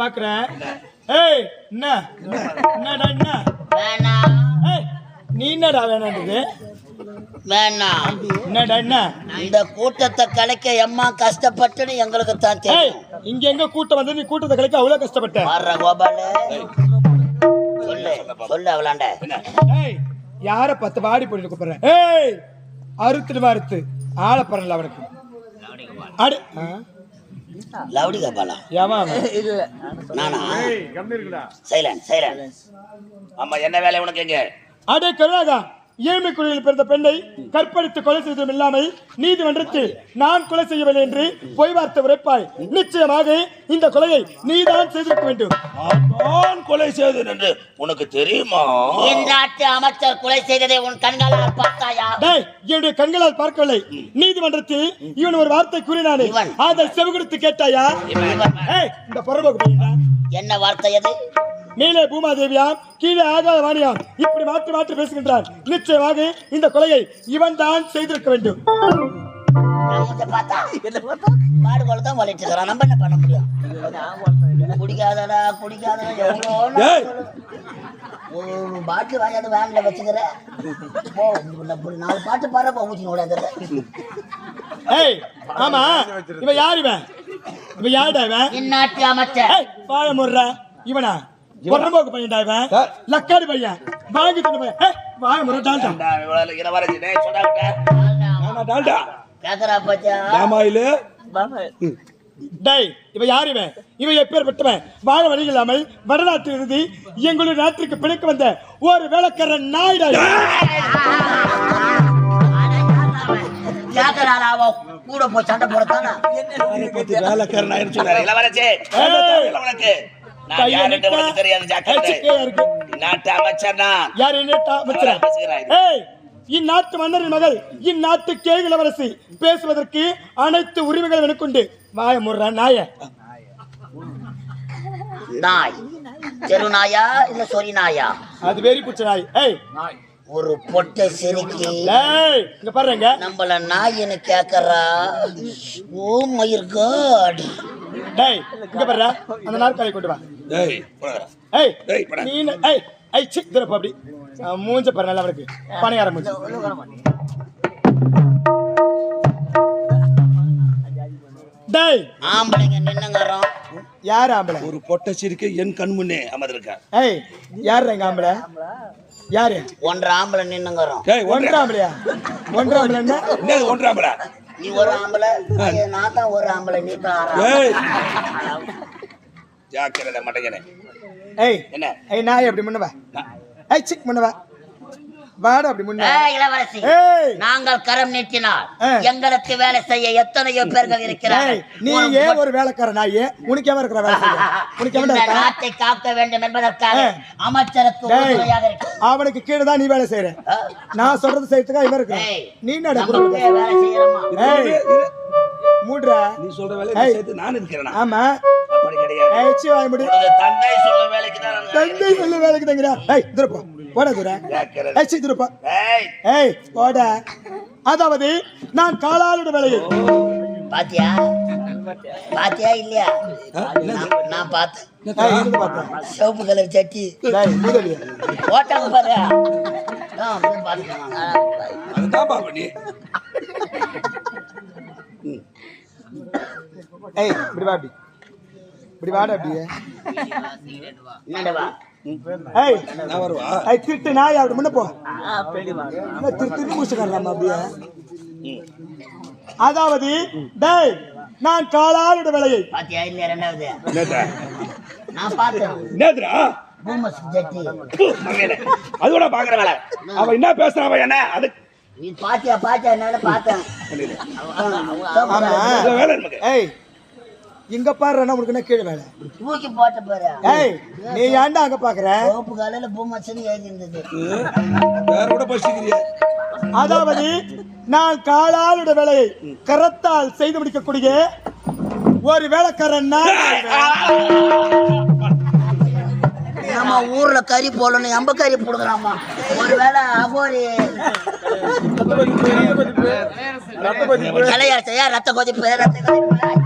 பாக்குறேன் ஏய் என்ன? என்னடா என்ன? வேணாம் ஏய் நீ என்னடா வேணான்றது? வேணாம் என்னடா என்ன? இந்த கூட்டத்தை கலைக்க எம்மா கஷ்டப்பட்டுன்னு எங்களுக்கு தான் தெரியும். இங்க எங்க கூட்டம் வந்து நீ கூட்டத்தை கலைக்க அவ்வளவு கஷ்டப்பட்ட. வர்ற கோபால. சொல்லு சொல்லு அவளாண்ட. ஏய் யார பத்து வாடி போட்டு கூப்பிடுறேன் ஏய் அறுத்துடுமா அறுத்து. ஆள பரல அவனுக்கு. அடு? லவுடி கோபாலா? நானா? சைலண்ட் ஆமா என்ன வேலை உனக்கு எங்க அடே கருணாகா. ஏழ்மை குழியில் பிறந்த பெண்ணை கற்பழித்து கொலை செய்ததும் இல்லாமல் நீதிமன்றத்தில் நான் கொலை செய்யவில்லை என்று பொய் வார்த்தை உரைப்பாய். நிச்சயமாக இந்த கொலையை நீதான் செய்திருக்க வேண்டும். நான் கொலை செய்தேன் என்று உனக்கு தெரியுமா? இந்நாட்டு அமைச்சர் கொலை செய்ததை உன் கண்களால் பார்த்தாயா? டேய் என்னுடைய கண்களால் பார்க்கவில்லை. நீதிமன்றத்தில் இவன் ஒரு வார்த்தை கூறினானே இவன். அதை செவிகொடுத்து கேட்டாயா? ஏய் இந்த பையன்டா. என்ன வார்த்தை அது? மேலே பூமாதேவியாம் கீழே ஆகாத வாணியாம் இப்படி மாற்றி மாற்றி பேசுகின்றான் நிச்சயமாக இந்த கொலையை இவன் தான் செய்திருக்க வேண்டும் குடிக்காதடா குடிக்காதடா ஒரு பாட்டில் வாங்கியாந்து வேன்ல வச்சுக்கிற. போ இப்படி நாலு பாட்டு பாடுறப்ப ஊற்றி விடாத ஏய் ஆமா இவன் யார் இவன்? இவன் யாருடா இவன்? இந்நாட்டு அமைச்சர். ஏய் வாழ முடுற இவனா? பொறம்போக்கு பையன்டா இவன். லக்காடி பையன். வாங்கி தந்த பையன் வாழ முறை டால்டா. இவ்வளவு இளவரசி. டால்டா. கேக்குறா பச்சா. ஆமாயிலு டேய் இவன் யார் இவன்? இவன் எப்பேற்பட்டவன்? வாழ வழி இல்லாமல் வடநாட்டில் இருந்து எங்களுடைய நாட்டிற்கு பிழைக்க வந்த ஒரு வேலைக்காரன் நாய்டா கூட போய் சண்டை போடத்தானா? வேலைக்காரன் ஆயிடுச்சு சொன்னாரு. இளவரசி என்ன உனக்கு? நான் கையை யாருன்னு நிட்டா, உனக்கு தெரியாது ஏய், ஜாக்கிரதை. சிக்கையா இருக்கு. நாட்டு அமைச்சர் நான் யார் என்னட்டா அமைச்சரா? பேசுகிறாய். ஏய் இந்நாட்டு மன்னரின் மகள் இந்நாட்டு இளவரசி பேசுவதற்கு அனைத்து உரிமைகளும் எனக்குண்டு வாய முடுற நாய. நாய். தெரு நாயா இல்ல சொறி நாயா? அது வெறி புச்ச நாய். ஏய். ஒரு பொட்டை சிரிக்கி. இங்க பாருங்க. நம்மள நாயின்னு கேக்குறா. ஓ மயிர் காட். டேய் இங்க பாரு அந்த நாற்காலி கொண்டு வா. டேய், போடா. ஏய் டேய், போடா. நீ ஏய் ஐய் சிக் திருப்ப அப்படி. அவன் மூஞ்ச பாரு நல்லா அவனுக்கு பணியார மூஞ்சி. டேய் ஆம்பளைங்க நின்னுங்கறோம். யார் ஆம்பளை? ஒரு பொட்டை சிரிக்க என் கண் முன்னே அமர்ந்திருக்கா. ஏய் யார் எங்க ஆம்பளை? யாரு? ஒன்றரை ஆம்பளை நின்னுங்கறோம். டேய் ஒன்றா ஒன்றரை ஆம்பளையா? ஒன்றரை ஆம்பளை என்ன ஒன்றாமடா நீ ஒரு ஆம்பளை நான் தான் ஒரு ஆம்பளை நீ தான் ஜாக்கிரதை மட்டையனே ஏய். என்ன? ஏய் அப்படி முன்ன வா ஏய் சிக் வா வாடா அப்படி முன்ன. இளவரசி நாங்கள் கரம் நீட்டினால். எங்களுக்கு வேலை செய்ய எத்தனையோ பேர்கள் இருக்கிறார்கள். நீ ஒரு ஏன் ஒரு வேலைக்கார நாயே உனக்கு ஏன் இருக்கிற வேலை உனக்கு நாட்டை காக்க வேண்டும் என்பதற்காக. அமைச்சருக்கு அவனுக்கு கீழே தான் நீ வேலை செய்யற. நான் சொல்றது செய்யறதுக்கா இவன் இருக்கிறான். ஏய், நீ வேலை ஏய் மூடுறா. நீ சொல்ற வேலையை ஏய். சேர்த்து நான் இருக்கிறேனா? ஆமா. அப்படி கிடையாது. தந்தை சொல்ல வேலைக்கு தான் தந்தை சொல்ல வேலைக்கு தங்குறா ஏய் துரப்பா போடா துரா. ஏய் துரப்பா ஏய். ஏய் போடா. அதாவது நான் காலாளுட வேலையை. பாத்தியா? பாத்தியா இல்லையா? நான்- நான் பார்த்தேன். சிவப்பு கலர் சட்டி. போட்டாங்க பாரு ஏய் இப்படி வா அப்படி இப்படி வாடா அப்படியே என்னடா? திருட்டு நாய் அப்படி முன்ன போ. என்ன திரு திரு மூச்சுக்காரலாமா அப்படியே அதாவது டேய் நான் காலாளுட வேலையை. பாத்தியா இல்லையா ரெண்டாவது? நான் பார்த்தேன். அது கூட பாக்குற வேலை. அவன் என்ன பேசுறான் அவன் என்ன? அது நீ பாத்தியா பாத்தியா என்னன்னு பார்த்தேன் ஆமா அது வேலை நமக்கு ஏய் இங்க பாருன்னா உனக்கு என்ன கீழே வேலை? தூக்கி போட்ட பாரு. ஏய் நீ ஏன்டா அங்க பாக்குற? சோப்பு காலையில பூமஸ்ன்னு எழுதி இருந்தது வேற கூட பசிக்கிறிய? அதாவது நான் காலாளுட வேலையை கரத்தால் செய்து முடிக்கக்கூடிய ஒரு வேலைக்காரன் நம்ம ஊர்ல கறி போடணும் எம்ப கறி போடுக்கிறாமா ஒருவேளை அகோரி தலையாச்சையா ரத்த கொதிப்பு ரத்த கொதிப்பு.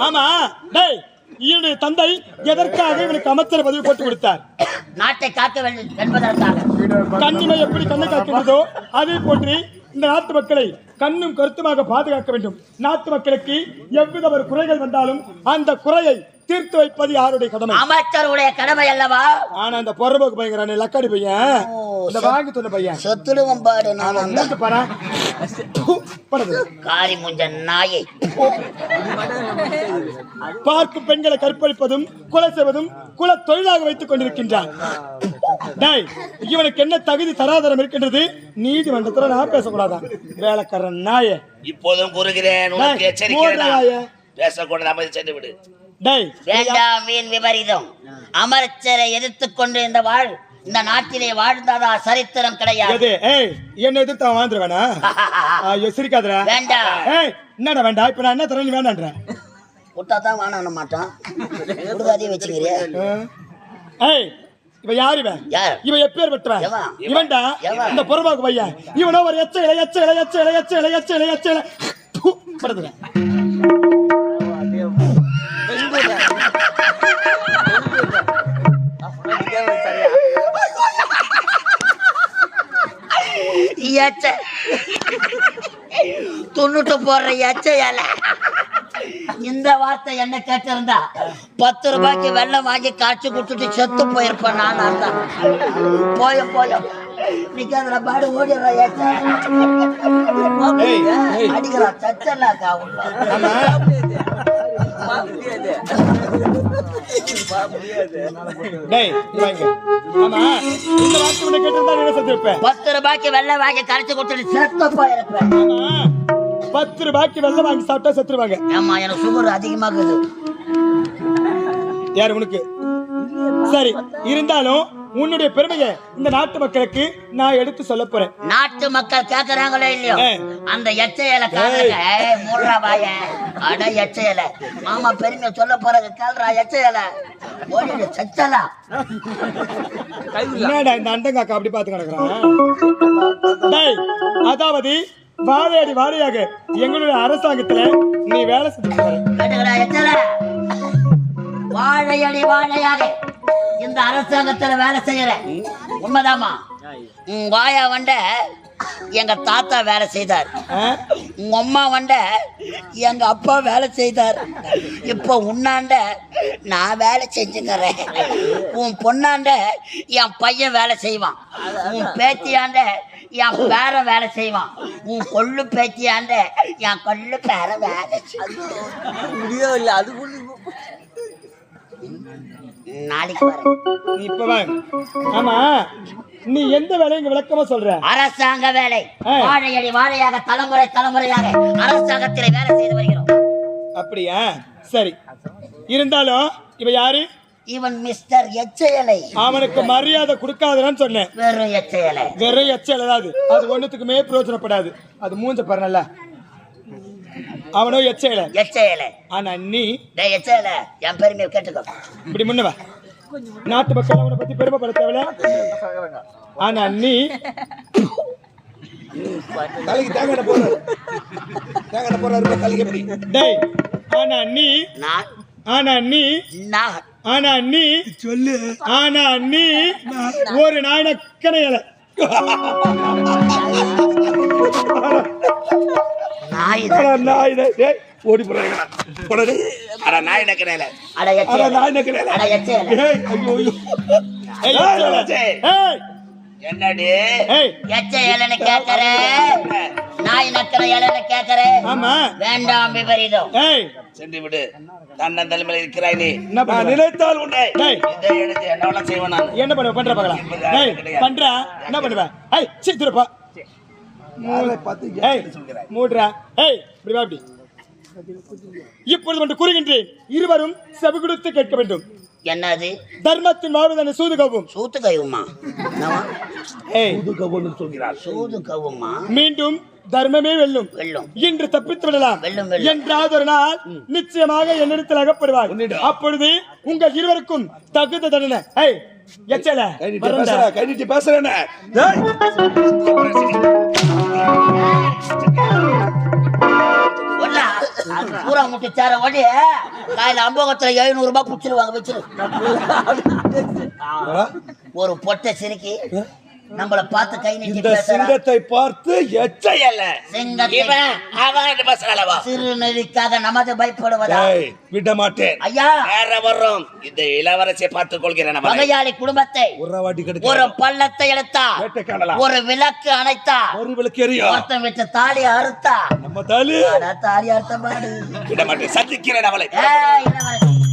ஆமா. டேய் இவனுடைய தந்தை எதற்காக இவனுக்கு அமைச்சர் பதவி போட்டு கொடுத்தார்? நாட்டை காக்க வேண்டும் என்பதற்காக. எப்படி கண்ணை காக்கின்றதோ அதே போன்று இந்த நாட்டு மக்களை கண்ணும் கருத்துமாக பாதுகாக்க வேண்டும். நாட்டு மக்களுக்கு எவ்வித ஒரு குறைகள் வந்தாலும் அந்த குறையை தீர்த்து வைப்பது யாருடைய கடமை? அமைச்சருடைய கடமை அல்லவா? ஆனா அந்த பொறம்போக்கு பையன் லக்காடி பையன். இந்த வாங்கி சொன்ன பையன். சொத்துடுவம் பாடு நான் அந்த படுது. காரி முஞ்ச நாயை. பார்க்கும் பெண்களை கற்பழிப்பதும் கொலை செய்வதும் குல தொழிலாக வைத்துக் கொண்டிருக்கின்றான் இவனுக்கு என்ன தகுதி தராதரம் இருக்கின்றது? நீதிமன்றத்துல நான் பேசக்கூடாதான். வேலைக்காரன் நாயே. இப்போதும் கூறுகிறேன். பேசக்கூடாது அமைதி சென்று விடு. டேய் வேண்டாம் வீண் விபரீதம். அமைச்சரை எதிர்த்துக் கொண்டு இந்த வாழ் இந்த நாட்டிலே வாழ்ந்ததா சரித்திரம் கிடையாது. என்ன எதிர்த்து அவன் வாழ்ந்துருவானா? ஐயோ சிரிக்காதடா. வேண்டாம் என்னடா வேண்டாம் இப்ப நான் என்ன தரேன் நீ வேண்டான்ற விட்டா தான் வேணாம் மாட்டான் விடுதாதே வச்சுக்கிறிய ஏய் இவன் யார் இவன்? இவன் எப்பேர் எவன்? இவன்டா? இந்த பொறுப்பாக்கு பையன். இவனோ ஒரு எச்ச இலை எச்ச இலை எச்ச இலை எச்ச இலை எச்ச இலை எச்ச இலை. எச்ச துண்ணுட்டு போடுற எச்ச இலை இந்த வார்த்தை என்ன கேட்டிருந்தா பத்து ரூபாய்க்கு வெள்ளம் வாங்கி காய்ச்சி கொடுத்துட்டு செத்து போயிருப்பேன் நான் தான். போய போய. நிக்காதுல பாடு ஓடிடுற ஏய். அடிக்கிறா ஆமா. பத்து ரூபாய்க்கு வெள்ளம் வாங்கி கரைச்சி கொடுத்துட்டு செத்து போயிருப்பேன் ஆமா பத்து ரூபாய்க்கு வெள்ளம் வாங்கி சாப்பிட்டா செத்துருவாங்க. ஏமா எனக்கு சுகர் அதிகமாகுது. யார் உனக்கு? சரி இருந்தாலும் உன்னுடைய பெருமையை இந்த நாட்டு மக்களுக்கு நான் எடுத்து சொல்ல போறேன். நாட்டு மக்கள் கேக்குறாங்களோ இல்லையோ. அந்த எச்சையில மூடுறா வாய. அட எச்சையில. மாமா பெருமையை சொல்ல போறது கேள்றா எச்சையில. ஓடிடு சச்சலா என்னடா இந்த அண்டங்காக்கா அப்படி பார்த்து கிடக்குறான்? அதாவது வாழையடி வாழையாக எங்களுடைய அரசாங்கத்துல நீ வேலை செஞ்சு வாழையடி வாழையாக. இந்த அரசாங்கத்துல வேலை செய்யற. உண்மைதாமா உன் வாயா வண்ட எங்க தாத்தா வேலை செய்தார். உங்க அம்மா வண்ட எங்க அப்பா வேலை செய்தார். இப்போ உன்னாண்ட நான் வேலை செஞ்சுக்கிறேன். உன் பொண்ணாண்ட என் பையன் வேலை செய்வான். உன் பேத்தியாண்ட என் பேர வேலை செய்வான். உன் கொள்ளு பேத்தியாண்ட என் கொள்ளு பேர வேலை நாளைக்கு வரேன். இப்ப வாங்க. ஆமா நீ எந்த வேலையும் விளக்கமா சொல்ற? அரசாங்க வேலை. வாழையடி வாழையாக தலைமுறை தலைமுறையாக அரசாங்கத்திலே வேலை செய்து வருகிறோம். அப்படியா? சரி. இருந்தாலும் இவ யாரு? இவன் மிஸ்டர் எச்சயலை. அவனுக்கு மரியாதை கொடுக்காதன்னு சொன்னேன். வெறும் எச்சயலை. வெறும் எச்சல் அது. அது ஒண்ணுத்துக்குமே பிரயோஜனப்படாது. அது மூஞ்ச பாருங்கல்ல அவனோ எச்சல எச்சயலை. ஆனா நீ எச்சயலை. என் பெருமையை கேட்டுக்கோ. இப்படி முன்னவ நாட்டு மக்கள் அவனை பத்தி பெருமைப்பட தேவையில்ல. ஆனா நீ தலைக்கு தேங்காய் போறாரு தேங்காய் போறாரு தலைக்கு எப்படி? டேய் ஆனா நீ நான் ஆனா நீ ஆனா நீ சொல்லு. ஆனா நீ ஒரு நாயனக்கனையல நான் இது ஓடி போறாங்க அட நாய் நக்கனையில அட எச்சயலை நாய் நக்கனையில அட எச்சயலை ஏய் எச்சல. ஏய் என்னடி? ஏய். எச்சயலைன்னு கேட்கற நாய் நக்கிற இலைன்னு கேட்கற ஆமா. வேண்டாம் விபரீதம். ஏய். சென்று விடு. தன்னன் தலைமையில் இருக்கிறாய் நீ. என்ன பண்ணுவ? நினைத்தால் உன்னை டேய். இதை எடுத்து என்ன செய்வேன் நான். என்ன பண்ணுவ? பண்ற பார்க்கலாம். ஏய் பண்ற? என்ன பண்ணுவ? ஏய் சீத்துருப்பா ஏய் மூடுறா. ஏய் இப்படி வா இப்படி. இப்பொழுது ஒன்று கூறுகின்றேன். இருவரும் செவி கொடுத்து கேட்க வேண்டும். என்னது? தர்மத்தின் வாழ்வதனை சூது கவ்வும் சூத்து கைவுமா சொல்கிறார். சூது கவுமா மீண்டும் தர்மமே வெல்லும். வெல்லும். இன்று தப்பித்து விடலாம் வெல்லும், வெல்லும். என்றாவது ஒரு நாள் நிச்சயமாக என்னிடத்தில் அகப்படுவார் அப்பொழுது உங்கள் இருவருக்கும் தகுந்த தண்டனை. ஏய் எச்சல வரண்டா. கைனிட்டு பேசுறேன்னு. பூரா முட்டி சேர ஓடி காலையில அம்போகத்துல எழுநூறு ரூபாய் புடிச்சிருவாங்க வச்சிரு. ஒரு பொட்டை சிரிக்கி நம்மள பார்த்து கை நீட்டி இந்த சிங்கத்தை பார்த்து சிங்கத்தை இவன் அவன் அளவா சிறுநெறிக்காக நமது பயப்படுவதா? ஏய், விட மாட்டேன் ஐயா வேற வர்றோம். இந்த இளவரசியை பார்த்துக் கொள்கிறேன். வகையாளி குடும்பத்தை ஒரு வாட்டி ஒரு கிடைக்கும் பள்ளத்தை எடுத்தா ஒரு விளக்கு அணைத்தா ஒரு விளக்கு எரியும் ஒருத்தன் வச்ச தாலி அறுத்தா. நம்ம தாலி. தாலி அறுத்த பாடு. விட மாட்டேன் சந்திக்கிறேன் அவளை. இளவரசி.